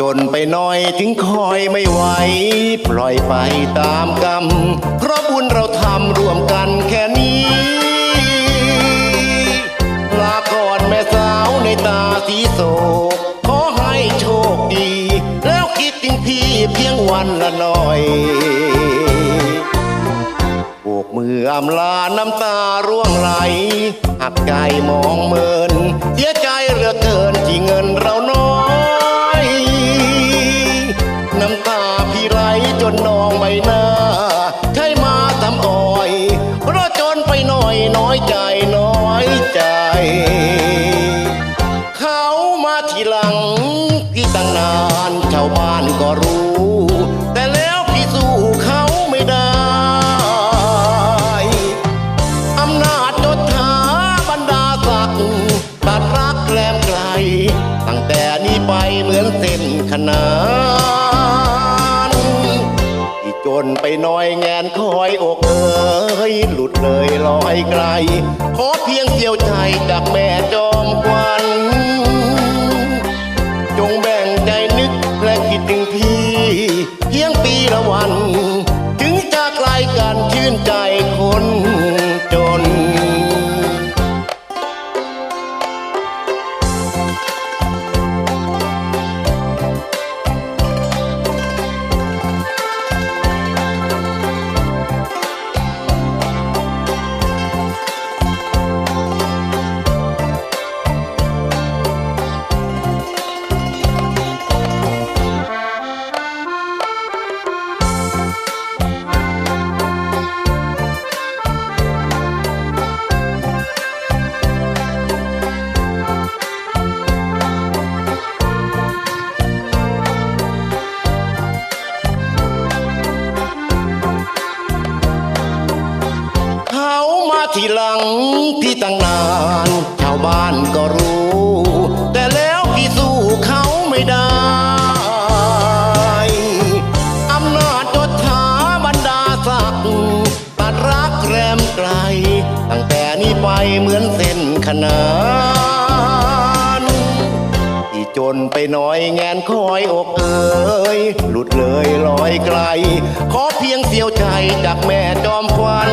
จนไปหน่อยถึงคอยไม่ไหว ปล่อยไปตามกรรม เพราะบุญเราทำร่วมกันแค่นี้ ลาก่อนแม่สาวในตาสีโศก ขอให้โชคดี แล้วคิดถึงพี่เพียงวันละหน่อยโบกมืออำลาน้ำตาร่วงไหล หักใจมองเมิน เสียใจเหลือเกินที่เงินเราน้อย ไปหน่อยน้อยใจน้อยใจ เขามาทีหลังพี่ตั้งนานชาวบ้านก็รู้ แต่แล้วพี่สู้เขาไม่ได้ อำนาจยศถาบรรดาศักดิ์ตัดรักแกลมไกล ตั้งแต่นี้ไปเหมือนเส้นขนาน คนไปน้อยแงนคอยอกเอ้ยหลุดเลยลอยไกล ขอเพียงเกี่ยวใจจากแม่จอมควันจงแบ่งใจนึกและคิดถึงพี่ เพียงปีละวัน ถึงจะไกลกันชื่นใจคน ทีหลังพี่ตั้งนาน ชาวบ้านก็รู้ แต่แล้วพี่สู้เขาไม่ได้ อำนาจยศถาบรรดาศักดิ์ตัดรักแรมไกล ตั้งแต่นี้ไปเหมือนเส้นขนานที่จนไปน่อยแงนคอยอกเอ้ยหลุดเลยลอยไกล ขอเพียงเสียวใจจากแม่จอมควัน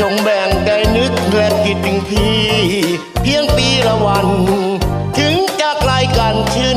จงแบ่งใจนึกและคิดถึงพี่ เพียงปีละวัน ถึงจะไกลกันชื่อ